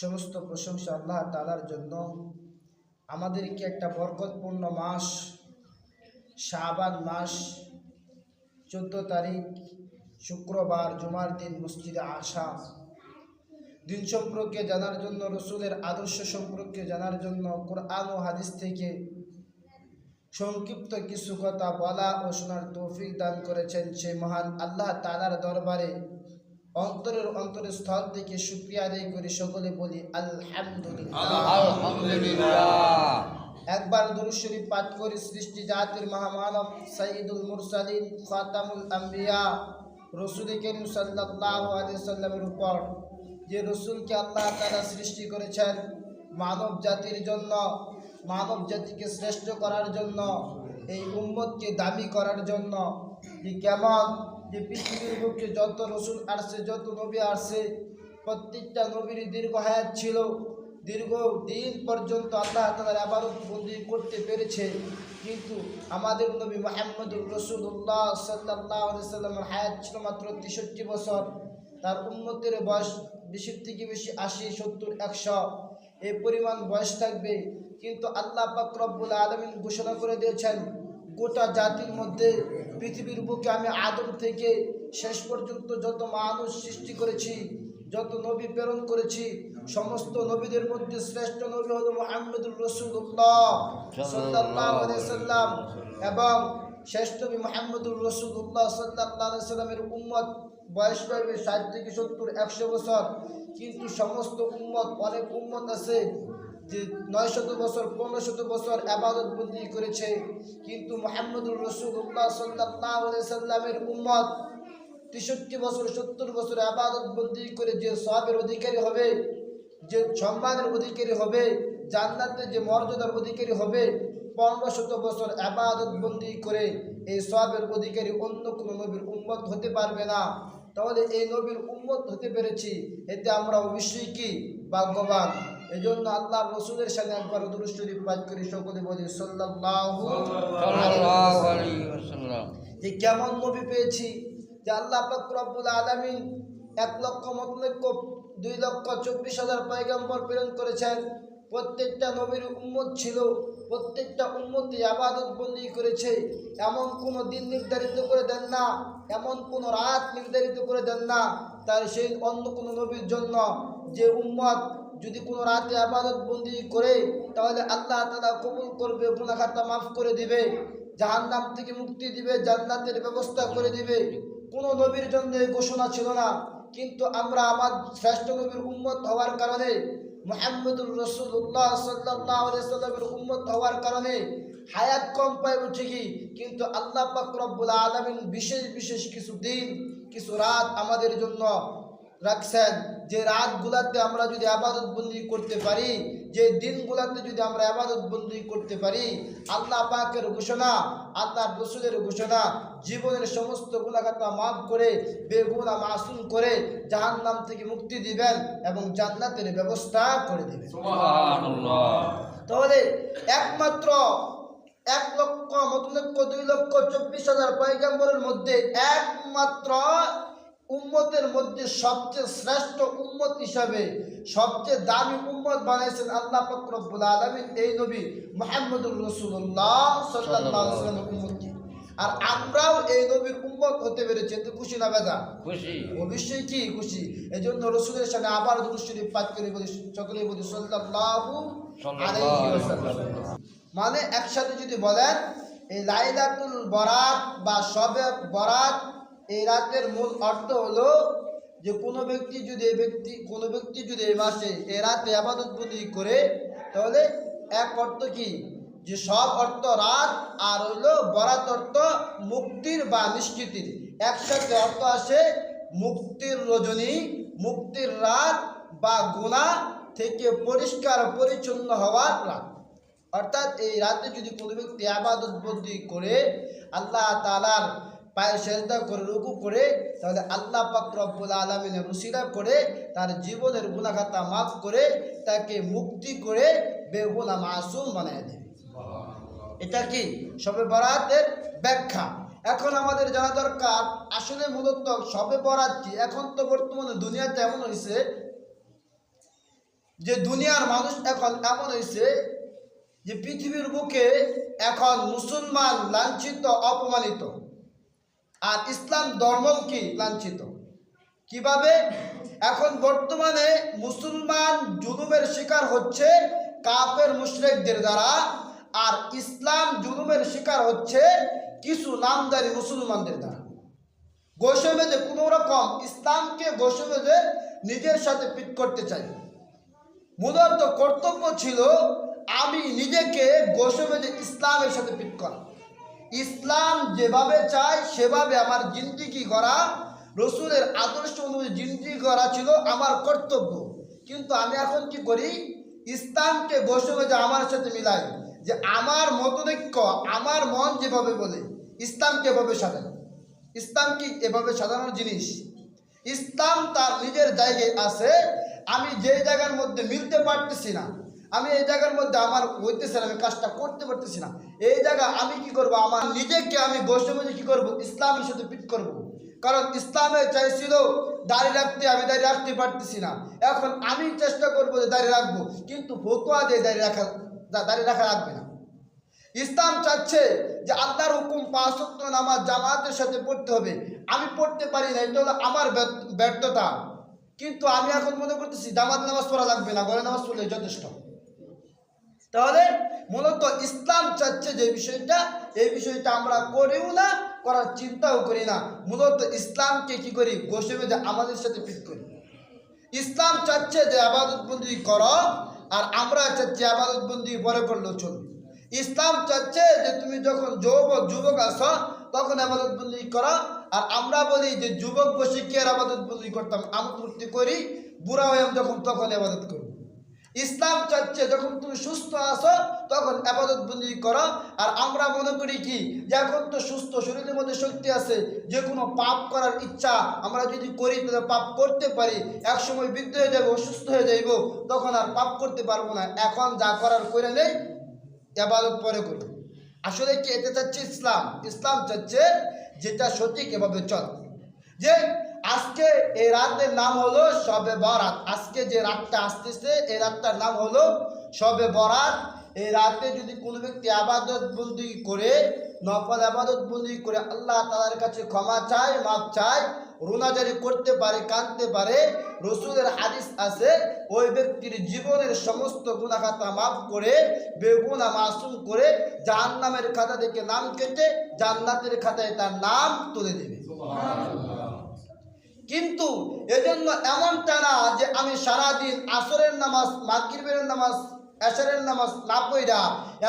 সমস্ত প্রশংসা আল্লাহ তালার জন্য। আমাদেরকে একটা বরকতপূর্ণ মাস, শাবান মাস, চোদ্দ তারিখ, শুক্রবার, জুমার দিন, মসজিদে আসা দিন সম্পর্কে জানার জন্য, রসুলের আদর্শ সম্পর্কে জানার জন্য, কোরআন ও হাদিস থেকে সংক্ষিপ্ত কিছু কথা বলা ও শোনার তৌফিক দান করেছেন সেই মহান আল্লাহ তালার দরবারে। অন্তরের অন্তরের স্থল থেকে শুক্রিয়া আদায় করে সকলে বলি আলহামদুলিল্লাহ। একবার দুরূদ পাঠ করি সৃষ্টি জাতির মহামানব সাইদুল মুরসালিন খাতামুল আম্বিয়া রসুল করিম সাল্লাল্লাহু আলাইহি সাল্লামের উপর। যে রসুলকে আল্লাহ তাআলা সৃষ্টি করেছেন মানব জাতির জন্য মানব জাতিকে শ্রেষ্ঠ করার জন্য এই উম্মতকে দাবি করার জন্য যে কেমন যে পৃথিবীর বুকে যত রসুল আসছে, যত নবী আসছে, প্রত্যেকটা নবীর দীর্ঘ হায়াত ছিল। দীর্ঘ দিন পর্যন্ত আল্লাহ তালার আবাদত বন্দি করতে পেরেছে। কিন্তু আমাদের নবী মোহাম্মদুর রসুল্লাহ সাল্লাহ সাল্লামের হায়াত ছিল মাত্র তেষট্টি বছর। তার উন্নতির বয়স বেশির থেকে বেশি আশি, সত্তর, একশো। এই পরিমাণ বয়স থাকবে। কিন্তু আল্লাহ পাক রব্বুল আলমিন ঘোষণা করে দিয়েছেন, গোটা জাতির মধ্যে পৃথিবীর বুকে আমি আদম থেকে শেষ পর্যন্ত যত মানুষ সৃষ্টি করেছি, যত নবী প্রেরণ করেছি, সমস্ত নবীদের মধ্যে শ্রেষ্ঠ নবী হল মোহাম্মদুর রসুল্লাহ এবং শেষ নবী মোহাম্মদুর রসুল্লাহ সাল্লাহ সাল্লামের উম্মত বয়স পাবে ষাট থেকে সত্তর, একশো বছর। কিন্তু সমস্ত উম্মত, অনেক উম্মত আছে যে নয় শত বছর, পনেরো শত বছর আবাদত বন্দি করেছে। কিন্তু মোহাম্মদুর রসুল্লাহ সাল্লাহ সাল্লামের উম্মত তেষট্টি বছর, সত্তর বছর আবাদত বন্দি করে যে সবের অধিকারী হবে, যে সম্মানের অধিকারী হবে, জান্নাতে যে মর্যাদার অধিকারী হবে, পনেরো শত বছর আবাদত বন্দি করে এই সবের অধিকারী অন্য কোনো নবীর উম্মত হতে পারবে না। তাহলে এই নবীর উম্মত হতে পেরেছি, এতে আমরা অবশ্যই কি? ভাগ্যবান। এই জন্য আল্লাহ রসুলের সঙ্গে একবার দুরুশ্বরী পাঠ করি সকলে বলি যে কেমন নবী পেয়েছি যে আল্লাহ রব্বুল আলামিন এক লক্ষ মতলক্ষ দুই লক্ষ চব্বিশ হাজার পয়গম্বর প্রেরণ করেছেন। প্রত্যেকটা নবীর উম্মত ছিল প্রত্যেকটা উম্মতি আবাদত বন্দি করেছে। এমন কোনো দিন নির্ধারিত করে দেন না এমন কোনো রাত নির্ধারিত করে দেন না। তার সেই অন্য কোনো নবীর জন্য যে উম্মত যদি কোনো রাতে আবাদত বন্দি করে, তাহলে আল্লাহ তালা কবুল করবে গুণাখাতা মাফ করে দিবে, জাহান্নাম থেকে মুক্তি দিবে, জান্নাতের ব্যবস্থা করে দিবে। কোনো নবীর জন্য ঘোষণা ছিল না। কিন্তু আমরা আমার শ্রেষ্ঠ নবীর উম্মত হওয়ার কারণে, মোহাম্মদুর রসুল্লাহ সাল্লাহ সাল্লামের উম্মত হওয়ার কারণে হায়াত কম পাই ঠিকই কিন্তু আল্লাহ পাক রব্বুল আলমিন বিশেষ বিশেষ কিছু দিন, কিছু রাত আমাদের জন্য রাখছেন যে রাতগুলাতে আমরা যদি আবাদত বন্দি করতে পারি যে দিনগুলাতে যদি আমরা আবাদত বন্দি করতে পারি আল্লাহ পাকের ঘোষণা আল্লাহ রসুলের ঘোষণা জীবনের সমস্ত গুণাগাতা মাফ করে বেগুনা মাসুম করে জাহান্নাম থেকে মুক্তি দিবেন এবং জান্নাতের ব্যবস্থা করে দিবেন। তাহলে একমাত্র এক লক্ষ মতলক্ষ দুই লক্ষ চব্বিশ হাজার পয়গাম্বরের মধ্যে একমাত্র উম্মতের মধ্যে সবচেয়ে শ্রেষ্ঠ উম্মত হিসাবে সবচেয়ে দামি উম্মত বানাইছেন আল্লাহ ফকরবুল আলমিন এই নবী মোহাম্মদুর রসুল্লাহ সাল্লাহ উম্মতকে। আর আমরাও এই নবীর উম্মত হতে পেরেছি। এতে খুশি না বেদা? খুশি। অবশ্যই কি খুশি? এই জন্য রসুলের সাথে আবার দুরুশ্বরী পাঠ করে বলি সকলে বলি সাল্লাল্লাহু আলাইহি ওয়াসাল্লাম। মানে একসাথে যদি বলেন এই লাইলাতুল বরাত বা সবে বরাত এই রাতের মূল অর্থ হলো যে কোনো ব্যক্তি যদি এই ব্যক্তি, কোনো ব্যক্তি যদি এই মাসে এ রাতে আবাদত বন্দি করে, তাহলে এক অর্থ কি? যে সব অর্থ রাত আর হইল বরাত অর্থ মুক্তির বা নিশ্চিতির। একসাথে অর্থ আসে মুক্তির রজনী, মুক্তির রাত বা গুণা থেকে পরিষ্কার পরিচ্ছন্ন হওয়ার রাত। অর্থাৎ এই রাতে যদি কোনো ব্যক্তি আবাদত বন্দি করে, আল্লাহ তালার পায়ে সেজদা করে রুকু করে তাহলে আল্লাহ পাক রব্বুল আলমিনের রুসিলা করে তার জীবনের গুণাখাতা মাফ করে তাকে মুক্তি করে বেগুনা মাসুম বানিয়ে দেবে। এটা কি? সবে বরাতের ব্যাখ্যা। এখন আমাদের জানা দরকার আসলে মূলত সবে বরাত কি? এখন তো বর্তমানে দুনিয়াতে এমন হয়েছে যে দুনিয়ার মানুষ এখন এমন হয়েছে যে পৃথিবীর বুকে এখন মুসলমান লাঞ্ছিত অপমানিত। আর ইসলাম ধর্ম কি? লাঞ্ছিত। কীভাবে? এখন বর্তমানে মুসলমান জুলুমের শিকার হচ্ছে কাপের মুশরেকদের দ্বারা, আর ইসলাম জুলুমের শিকার হচ্ছে কিছু নামদারি মুসলমানদের দ্বারা। গোসে বেঁধে কোনো রকম ইসলামকে গোসে বেঁধে নিজের সাথে পিট করতে চাই মূলত কর্তব্য ছিল, আমি নিজেকে গোসে বেঁধে ইসলামের সাথে পিট করা। ইসলাম যেভাবে চায়, সেভাবে আমার জিন্দিগি করা রসুলের আদর্শ অনুযায়ী জিন্দিগি করা ছিল আমার কর্তব্য। কিন্তু আমি এখন কি করি? ইসলামকে বসে বেঁধে আমার সাথে মিলাই যে আমার মতনৈক্য আমার মন যেভাবে বলে, ইসলামকে এভাবে সাজায়। ইসলাম কি এভাবে সাজানোর জিনিস? ইসলাম তার নিজের জায়গায় আছে, আমি যে জায়গার মধ্যে মিলতে পারতেছি না। আমি এই জায়গার মধ্যে আমার হইতেছে আমি কাজটা করতে পারতেছি না। এই জায়গা আমি কি করব? আমার নিজেকে আমি বসে বসে কি করব? ইসলামের সাথে পিট করব। কারণ ইসলামে চাইছিল দাঁড়িয়ে রাখতে, আমি দাঁড়িয়ে রাখতে পারতেছি না। এখন আমি চেষ্টা করব যে দাঁড়িয়ে রাখব, কিন্তু ফতুয়া দিয়ে দাঁড়িয়ে রাখা দাঁড়িয়ে রাখা রাখবে না। ইসলাম চাচ্ছে যে আল্লাহর হুকুম পাঁচ ওয়াক্ত নামাজ জামাতের সাথে পড়তে হবে। আমি পড়তে পারি না, এটা হলো আমার ব্যর্থতা। কিন্তু আমি এখন মনে করতেছি জামাত নামাজ পড়া লাগবে না ঘরে নামাজ পড়লে যথেষ্ট। তাহলে মূলত ইসলাম চাচ্ছে যে বিষয়টা, এই বিষয়টা আমরা করিও না, করার চিন্তাও করি না। মূলত ইসলামকে কি করি? বসে বেঁধে আমাদের সাথে ফিট করি। ইসলাম চাচ্ছে যে আবাদত বন্দি করো, আর আমরা চাচ্ছি আবাদত বন্দি পরে করলেও চলবে। ইসলাম চাচ্ছে যে তুমি যখন যুবক যুবক আসো তখন আবাদত বন্দি করো, আর আমরা বলি যে যুবক বসে কি আর আবাদত বন্দি করতাম? আমি করি, বুড়া হয়ে যখন তখন আবাদত করি ইসলাম চাচ্ছে যখন তুমি সুস্থ আছো, তখন আবাদত বন্দি করো। আর আমরা মনে করি কি যে এখন তো সুস্থ শরীরের মধ্যে শক্তি আছে, যে কোনো পাপ করার ইচ্ছা আমরা যদি করি, তাহলে পাপ করতে পারি। এক সময় বৃদ্ধ হয়ে যাব, অসুস্থ হয়ে যাইব, তখন আর পাপ করতে পারব না। এখন যা করার করে নেই আবাদত পরে করি আসলে কি এতে চাচ্ছে ইসলাম? ইসলাম চাচ্ছে যেটা সঠিক এভাবে চল। যে আজকে এই রাতের নাম হলো সবে বরাত। আজকে যে রাতটা আসতেছে, এই রাতটার নাম হলো সবে বরাত। এই রাতে যদি কোনো ব্যক্তি আবাদত বন্দি করে, নফল আবাদত বন্দি করে আল্লাহ তালার কাছে ক্ষমা চায় মাপ চায়, রুনাজারি করতে পারে, কাঁদতে পারে, রসুলের হাদিস আছে, ওই ব্যক্তির জীবনের সমস্ত গুণাখাতা মাফ করে বেগুনা মাসুম করে জাহান্নামের খাতা থেকে নাম কেটে জান্নাতের খাতায় তার নাম তুলে দেবে। কিন্তু এজন্য এমনটা না যে আমি সারাদিন আসরের নামাজ, মাগরিবের নামাজ, এশারের নামাজ না পইরা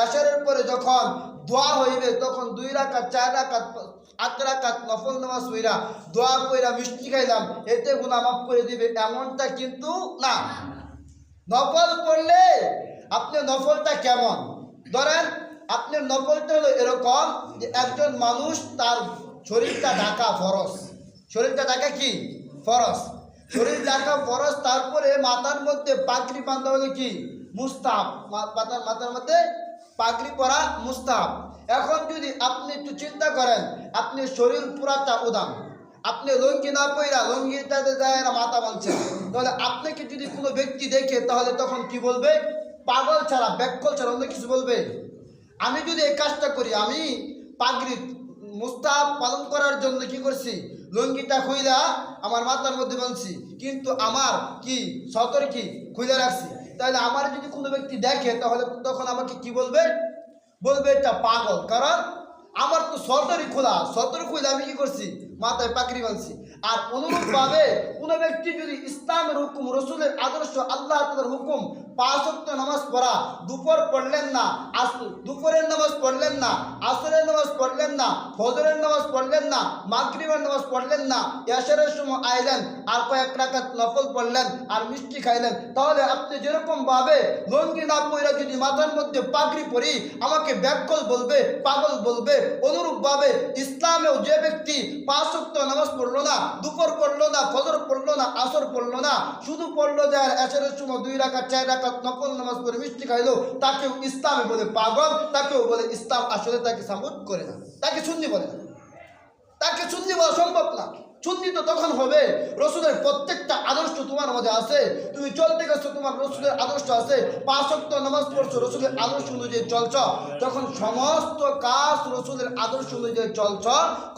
এশারের পরে যখন দোয়া হইবে, তখন দুই রাকাত, চার রাকাত, আট রাকাত নফল নামাজ পইরা দোয়া পইরা মিষ্টি খাইলাম, এতে গুনাহ মাফ করে দিবে, এমনটা কিন্তু না। নফল পড়লে আপনি নফলটা কেমন? ধরেন আপনার নফলটা হলো এরকম যে একজন মানুষ তার শরীরটা ঢাকা ফরস শরীরটা ঢাকা কি? ফরস। শরীর ঢাকা ফরস, তারপরে মাথার মধ্যে পাগড়ি বাঁধা হলো কি? মুস্তাব মাথার মাথার মধ্যে পাগড়ি পরা মুস্তাব এখন যদি আপনি একটু চিন্তা করেন, আপনি শরীর পুরাটা উদাম। আপনি লঙ্গি না পইরা লঙ্গিটাতে যায় না মাথা বাঁধছেন তাহলে আপনাকে যদি কোনো ব্যক্তি দেখে, তাহলে তখন কি বলবে? পাগল ছাড়া, ব্যাকল ছাড়া অন্য কিছু বলবে? আমি যদি এই কাজটা করি, আমি পাগড়ি মুস্তাব পালন করার জন্য কি করছি? লঙ্গিটা খুইলা আমার মাথার মধ্যে বানছি কিন্তু আমার কি সতর কি খুইলা রাখছি। তাহলে আমার যদি কোনো ব্যক্তি দেখে, তাহলে তখন আমাকে কি বলবে? বলবে এটা পাগল। কারণ আমার তো সতরই খোলা। সতর খুলে আমি কি করছি? মাথায় পাকড়ি বাঁধছি। আর অনুরূপভাবে কোনো ব্যক্তি যদি ইসলামের হুকুম, রসুলের আদর্শ, আল্লাহ তালার হুকুম নামাজ পড়া, দুপুর পড়লেন না দুপুরের নামাজ পড়লেন না, আসরের নামাজ পড়লেন না, ফজরের নামাজ পড়লেন না নামাজ পড়লেন না সময় আইলেন, আর কয়েক রাকাত নফল পড়লেন, আর মিষ্টি খাইলেন, তাহলে আপনি যেরকম ভাবে লঙ্গি না পইরা যদি মাথার মধ্যে পাগড়ি পরি, আমাকে ব্যাকল বলবে, পাগল বলবে, অনুরূপভাবে ইসলামেও যে ব্যক্তি পাঁচ ওয়াক্ত নামাজ পড়ল না, দুপুর পড়ল না, ফজর পড়ল না, আসর পড়ল না, শুধু পড়ল যে আর এসের সময় দুই রাখা চার রাখা নকল নামাজ পড়ে মিষ্টি খাইলো, তাকেও ইসলামে বলে পাগল, তাকেও বলে ইসলাম আসলে তাকে সাপোর্ট করে না, তাকে শুনলি বলে না, তাকে শুনলি বলা সম্ভব না। সুন্নি তো তখন হবে। রসুলের প্রত্যেকটা আদর্শ তোমার মধ্যে আছে। তুমি চলতে গেছো, তোমার রসুলের আদর্শ আছে। পাঁচক্ত নামাজ পড়ছো, রসুলের আদর্শ অনুযায়ী চলছ। তখন সমস্ত কাজ রসুলের আদর্শ অনুযায়ী চলছ,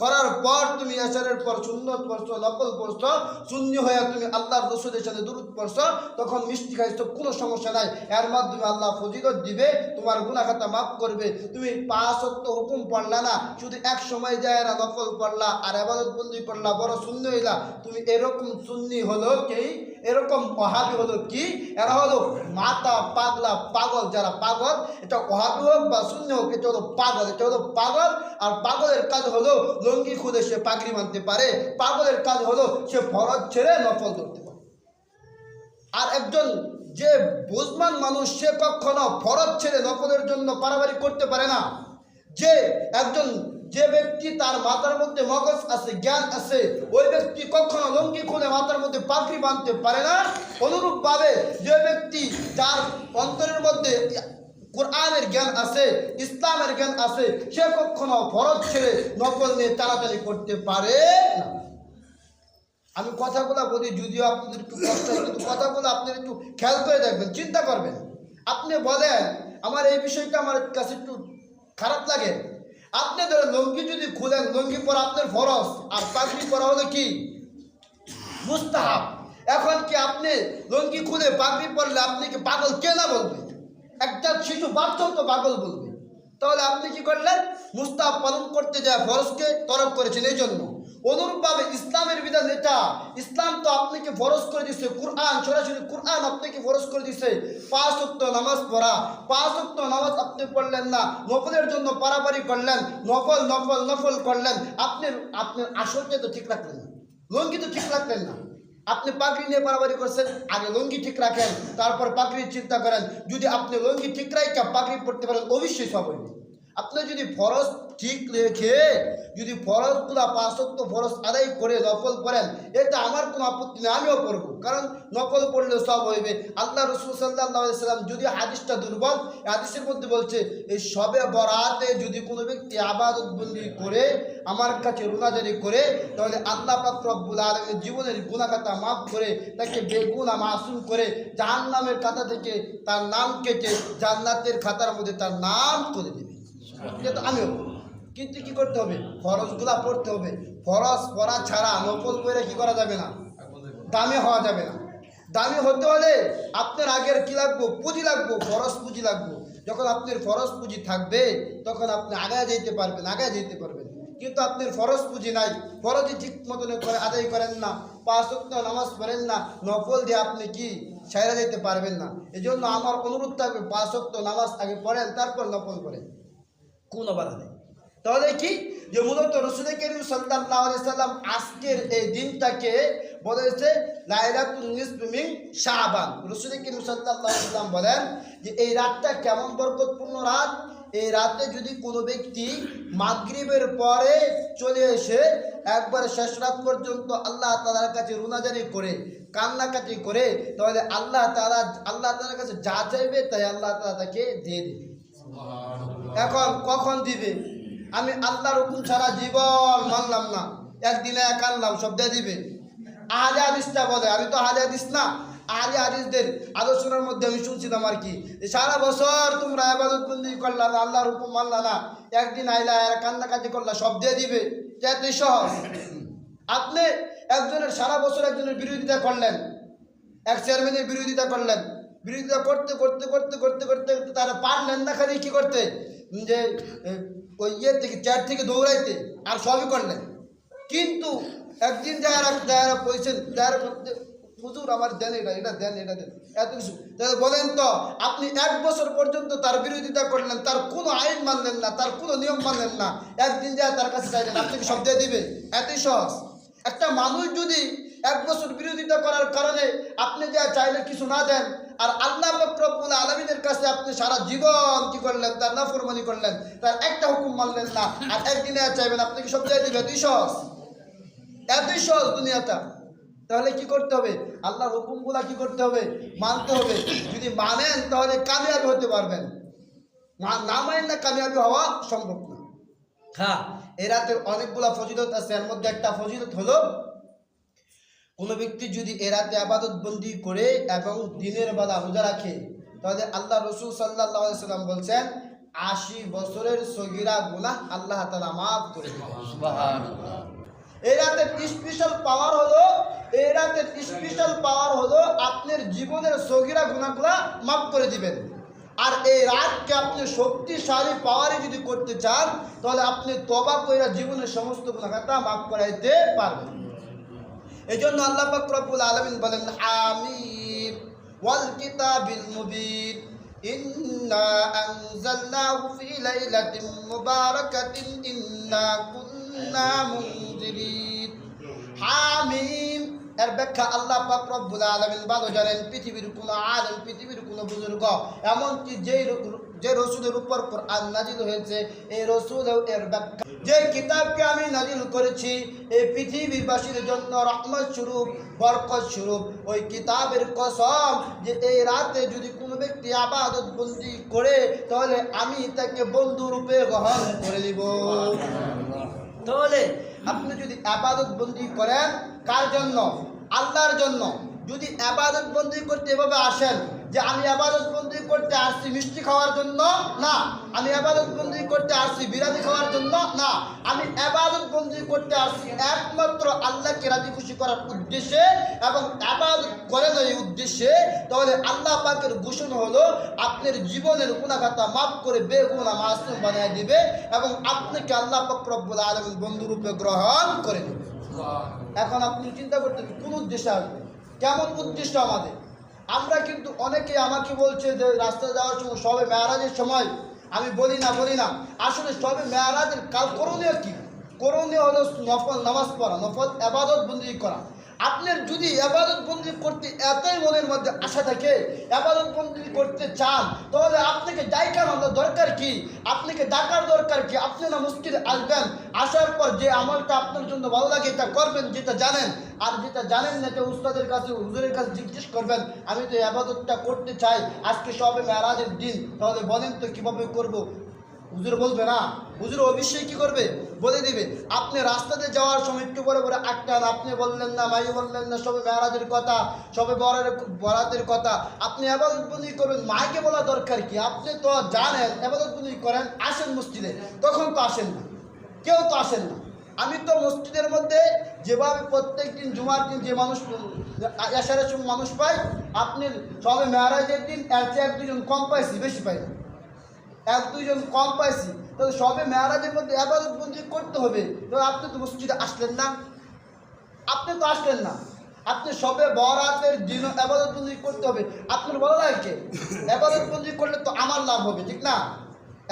করার পর তুমি এসারের পর সুন্নত পড়ছো, নকল পড়ছো, শূন্য হয়ে তুমি আল্লাহর রসুলের সাথে দূরত পড়ছো, তখন মিষ্টি খাইছো, কোনো সমস্যা নাই। এর মাধ্যমে আল্লাহ ফজিলত দিবে, তোমার গুণা খাতা মাফ করবে। তুমি পাঁচক্ত হুকুম পড়লা না, শুধু এক সময় যায় না নকল পড়লা আর আবাদত বন্দি পড়লা বড় শূন্য হইলা। তুমি এরকম সুন্নি হলো কি? এরকম ওহাবি হলো কি? এরা হলো মাতা পাগলা পাগল, যারা পাগল, এটা ওহাবি হোক বা শূন্য হোক, এটা হলো পাগল, এটা হলো পাগল। আর পাগলের কাজ হলো লঙ্গি খুলে সে পাগড়ি মানতে পারে। পাগলের কাজ হলো সে ফরজ ছেড়ে নফল ধরতে পারে। আর একজন যে বুঝমান মানুষ, সে কখনো ফরজ ছেড়ে নফলের জন্য পারাবারি করতে পারে না। যে একজন যে ব্যক্তি তার মাথার মধ্যে মগজ আছে, জ্ঞান আছে, ওই ব্যক্তি কখনো লঙ্গি খুলে মাথার মধ্যে পাখি বাঁধতে পারে না। অনুরূপভাবে যে ব্যক্তি যার অন্তরের মধ্যে কোরআনের জ্ঞান আছে, ইসলামের জ্ঞান আছে, সে কখনো ফরজ ছেড়ে নকল নিয়ে তাড়াতাড়ি করতে পারে না। আমি কথাগুলো বলি, যদিও আপনাদের একটু কষ্ট কিন্তু কথাগুলো আপনি একটু খেয়াল করে দেখবেন, চিন্তা করবেন। আপনি বলেন, আমার এই বিষয়টা আমার কাছে একটু খারাপ লাগে। আপনি ধরেন লঙ্গি যদি খুলেন, লঙ্গি পরা আপনার ফরস আর পাগড়ি পরা হলো কি? মুস্তাহাব। এখন কি আপনি লঙ্গি খুলে পাগড়ি পরলে আপনি কি পাগল কে না বলবে? একটা শিশু বাচ্চাও তো পাগল বলবে। তাহলে আপনি কি করলেন? মুস্তাহাব পালন করতে যায় ফরজকে তরফ করেছেন, এই জন্য। অনুরূপভাবে ইসলামের বিধান এটা। ইসলাম তো আপনাকে ফরজ করে দিচ্ছে কুরআন, সরাসরি কুরআন আপনাকে ফরজ করে দিচ্ছে পাঁচ ওয়াক্ত নামাজ পড়া। পাঁচ ওয়াক্ত নামাজ আপনি পড়লেন না। নফলের জন্য পারাপারি করলেন। নফল নফল নফল করলেন। আপনি আপনার আসলকে তো ঠিক রাখলেন না। লঙ্গি তো ঠিক রাখলেন না। আপনি পাগড়ি নিয়ে বাড়াবাড়ি করছেন, আগে লঙ্গি ঠিক রাখেন, তারপর পাগড়ির চিন্তা করেন। যদি আপনি লঙ্গি ঠিক রাখা পাগড়ি পড়তে পারেন, অবশ্যই সব আপনি যদি ফরজ ঠিক রেখে যদি ফরজগুলা পাঁচত্ব ফরজ আদায় করে নকল করেন এটা আমার কোনো আপত্তি নেই, আমিও করব কারণ নকল করলে সব হইবে। আল্লাহ রসুল সাল্লাহ সাল্লাম যদি হাদিসটা দুর্বল হাদিসের মধ্যে বলছে, এই সবে বরাতে যদি কোনো ব্যক্তি আবাদত বন্দি করে, আমার কাছে রুনাজারি করে, তাহলে আল্লাহ রব্বুল আলমের জীবনের গুণাখাতা মাফ করে, তাকে বেগুনা মাসুম করে জাহান্নামের খাতা থেকে তার নাম কেটে জান্নাতের খাতার মধ্যে তার নাম করে দেবে। এটা তো আমিও কিন্তু কি করতে হবে? ফরজগুলা পড়তে হবে। ফরজ পড়া ছাড়া নকল করে কি করা যাবে না? দামি হওয়া যাবে না। দামি হতে হলে আপনার আগের কি লাগবো? পুঁজি লাগবো, ফরজ পুঁজি লাগবো। যখন আপনার ফরজ পুঁজি থাকবে, তখন আপনি আগায় যেতে পারবেন, আগায় যেতে পারবেন। কিন্তু আপনার ফরজ পুঁজি নাই। ফরজই ঠিক মতন করে আদায় করেন না। পাঁচ নামাজ পড়েন না। নকল দিয়ে আপনি কি সাইরা যেতে পারবেন না? এই জন্য আমার অনুরোধ থাকবে, পাঁচ নামাজ আগে পড়েন, তারপর নকল করেন কোনো বাধা নেই। তাহলে কি? যে মূলত রসুল করিম আলাইহি সাল্লাম আজকের এই দিনটাকে বলেছে শাবান। রসুল করিম সাল্লাল্লাহু সাল্লাম বলেন যে এই রাতটা কেমন বরকতপূর্ণ রাত? এই রাতে যদি কোনো ব্যক্তি মাগরিবের পরে চলে এসে একবার শেষ রাত পর্যন্ত আল্লাহ তালার কাছে রুনাজারি করে, কান্নাকাটি করে, তাহলে আল্লাহ তালা আল্লাহ তালার কাছে যা চাইবে তাই আল্লাহ তালা তাকে দিয়ে দেবে। এখন কখন দিবে? আমি আল্লাহর হুকুম ছাড়া জীবন মানলাম না। একদিনে এক আনলাম, সব দিয়ে দিবে। আহলে হাদিসটা বলে, আমি তো আহলে হাদিস না। আহলে হাদিসদের আলোচনার মধ্যে আমি শুনছিলাম আর কি। সারা বছর তোমরা আবাদত বন্দি করলা না, আল্লাহর হুকুম মানলা না। একদিন আইলা আর কান্নাকাটি করলা, সব দিয়ে দিবে। এতই সহজ। আপনি একজনের সারা বছর একজনের বিরোধিতা করলেন। এক চেয়ারম্যানের বিরোধিতা করলেন। বিরোধিতা করতে করতে করতে করতে করতে করতে তারা পারলেন না খালি কি করতে? যে ওই ইয়ে থেকে চেয়ার থেকে দৌড়াইতে আর সবই করলেন কিন্তু একদিন যারা যারা পয়সেন যারা হুজুর আমার দেন এটা এটা দেন এটা দেন, এত কিছু। তাহলে বলেন তো, আপনি এক বছর পর্যন্ত তার বিরোধিতা করলেন, তার কোনো আইন মানলেন না, তার কোনো নিয়ম মানলেন না, একদিন যায় তার কাছে চাইলেন, আপনি কি সব দিয়ে দিবে? এতই সহজ। একটা মানুষ যদি এক বছর বিরোধিতা করার কারণে আপনি যা চাইলে কিছু না দেন আর আল্লাহ রব্বুল আলমিনের কাছে আপনি সারা জীবন কি করলেন? তার নাফরমানি করলেন, তার একটা হুকুম মানলেন না, আর একদিনে চাইবেন, আপনি কি সব চাই দিবে এতই সহজ এতই সহজ দুনিয়াটা। তাহলে কি করতে হবে? আল্লাহর হুকুমগুলা কি করতে হবে? মানতে হবে। যদি মানেন, তাহলে কামিয়াবি হতে পারবেন। মা- না মানেন না কামিয়াবি হওয়া সম্ভব না। হ্যাঁ এ রাতের অনেকগুলা ফজিলত আছে, এর মধ্যে একটা ফজিলত হলো কোনো ব্যক্তি যদি এ রাতে আবাদত বন্দি করে এবং দিনের বেলা রোজা রাখে তাহলে আল্লাহ রসুল সাল্লাহ সাল্লাম বলছেন আশি বছরের সগিরা গুনাহ আল্লাহ তালা মাফ করে দেবেন। এই রাতের স্পেশাল পাওয়ার হলো এই রাতের স্পেশাল পাওয়ার হলো আপনার জীবনের সগিরা গুণাগুলা মাফ করে দিবেন। আর এই রাতকে আপনি শক্তিশালী পাওয়ারে যদি করতে চান তাহলে আপনি তবা কইরা জীবনের সমস্ত গুণাগাতা মাফ করাইতে পারবেন। এই জন্য আল্লাহ পাক রব্বুল আলামিন বলেন আমিন ওয়াল কিতাবিল মুবিন। ইন্না আনজালনাহু ফি লাইলাতিন মুবারাকাতিন। ইন্না কুন্না মুনজিরিন। হামিম, এর ব্যাখ্যা আল্লাহ পাক রব্বুল আলামিন ভালো জানেন, পৃথিবীর কোন আলেম, পৃথিবীর কোন বুজুর্গ, এমনকি যেই যে রসুলের উপর কোরআন নাজিল হয়েছে, এই রসুলেও এর ব্যাখ্যা যে কিতাবকে আমি নাজিল করেছি, এই পৃথিবীরবাসীর জন্য রহমত স্বরূপ, বরকত স্বরূপ। ওই কিতাবের কসম যে এই রাতে যদি কোনো ব্যক্তি আবাদত বন্দি করে, তাহলে আমি তাকে বন্ধু রূপে গ্রহণ করে নিব। তাহলে আপনি যদি আবাদত বন্দি করেন, কার জন্য? আল্লাহর জন্য। যদি আবাদত বন্দি করতে এভাবে আসেন যে আমি আবাদত বন্দি করতে আসছি মিষ্টি খাওয়ার জন্য না। আমি আবাদত বন্দি করতে আসছি বিরিয়ানি খাওয়ার জন্য না। আমি আবাদত বন্দি করতে আসছি একমাত্র আল্লাহকে রাজি খুশি করার উদ্দেশ্যে এবং আবাদত করেন এই উদ্দেশ্যে তাহলে আল্লাহ পাকের ঘোষণা হলো আপনার জীবনের গুণাখাতা মাফ করে বেগুনা মাসুম বানিয়ে দিবে এবং আপনাকে আল্লাহ পাক রব্বুল আলমীর বন্ধুরূপে গ্রহণ করে দেবে এখন আপনি চিন্তা করতে কোন উদ্দেশ্যে আসবে কেমন উদ্দিষ্ট আমাদের? আমরা কিন্তু অনেকে আমাকে বলছে যে রাস্তায় যাওয়ার সময়, সবে মেয়ারাজের সময়, আমি বলি না বলি না। আসলে সবে মেয়ারাজের কাল করণীয় কী? করণীয় হলো নফল, নামাজ পড়া, নফল আবাদত বন্দী করা। আপনার যদি আবাদত বন্দি করতে এতই মনের মধ্যে আশা থাকে, আবাদত বন্দি করতে চান, তাহলে আপনাকে ডাইকার আমাদের দরকার কি? আপনাকে ডাকার দরকার কি? আপনি না মুশকিল আসবেন, আসার পর যে আমলটা আপনার জন্য ভালো লাগে, এটা করবেন, যেটা জানেন। আর যেটা জানেন না, এটা উস্তাদের কাছে, হুজুরের কাছে জিজ্ঞেস করবেন, আমি তো আবাদতটা করতে চাই, আজকে সবে মেয়ারাজের দিন, তাহলে বলেন তো কীভাবে করব? হুজুর বলবে না। হুজুর অবশ্যই কি করবে? বলে দিবে, আপনি রাস্তাতে যাওয়ার সময় একটু পরে পরে আটকান আপনি বললেন না মাই বললেন না, সবে মেয়ারাজের কথা, সবে বরের বরাতের কথা। আপনি আবাদত বন্দি করবেন মাকে বলা দরকার কি? আপনি তো জানেন, আবাদত বন্দি করেন, আসেন মসজিদে। তখন তো আসেন না। কেউ তো আসেন না। আমি তো মসজিদের মধ্যে যেভাবে প্রত্যেক দিন জুমার দিন যে মানুষ এসারের মানুষ পাই, আপনি সবে মেয়ারাজের দিন এর চেয়ে এক, দুজন কম পাইছি, বেশি পাই না এক দুইজন কম পাইছি। তাহলে সবে মেয়ারাজের মধ্যে আবাদত বন্দি করতে হবে। তো আপনি তো মসজিদে আসলেন না। আপনি তো আসলেন না। আপনি সবে বরাতের দিন আবাদত বন্দি করতে হবে। আপনার ভালো লাগে কে? আবাদত বন্দি করলে তো আমার লাভ হবে, ঠিক না?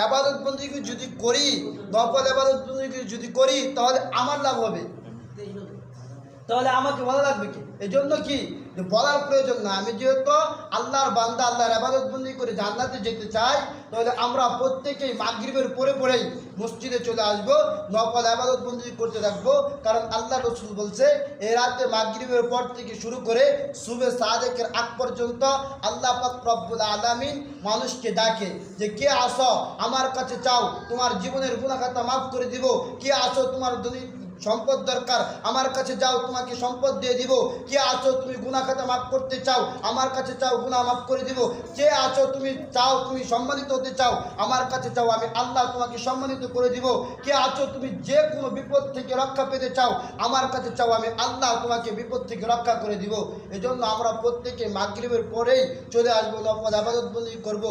আবাদত বন্দি যদি করি, নফল আবাদত বন্দি যদি করি, তাহলে আমার লাভ হবে। তাহলে আমাকে ভালো লাগবে কি? এই জন্য কি বলার প্রয়োজন না। আমি যেহেতু আল্লাহর বান্দা, আল্লাহর আবাদত বন্দি করে জান্নাতে যেতে চাই, তাহলে আমরা প্রত্যেকেই মাগরিবের পরে পরেই মসজিদে চলে আসব নকল আবাদত বন্দি করতে থাকব। কারণ আল্লাহ রসুল বলছে এই রাতে মাগরিবের পর থেকে শুরু করে সুবে সাদেকের আগ পর্যন্ত আল্লাহ পাক রব্বুল আলামিন মানুষকে ডাকে যে, কে আসো? আমার কাছে চাও। তোমার জীবনের গুণাখাতা মাফ করে দিব। কে আসো? তোমার দুনি সম্পদ দরকার। আমার কাছে যাও, তোমাকে সম্পদ দিয়ে দিব। কে আছো তুমি গুণা খাতা মাফ করতে চাও? আমার কাছে চাও গুণা মাফ করে দিব। কে আছো তুমি চাও, তুমি সম্মানিত হতে চাও? আমার কাছে চাও, আমি আল্লাহ তোমাকে সম্মানিত করে দিব। কে আছো তুমি যে কোনো বিপদ থেকে রক্ষা পেতে চাও? আমার কাছে চাও, আমি আল্লাহ তোমাকে বিপদ থেকে রক্ষা করে দিব। এজন্য আমরা প্রত্যেকে মাগরিবের পরেই চলে আসব, নফল আবাদত বন্দি করব।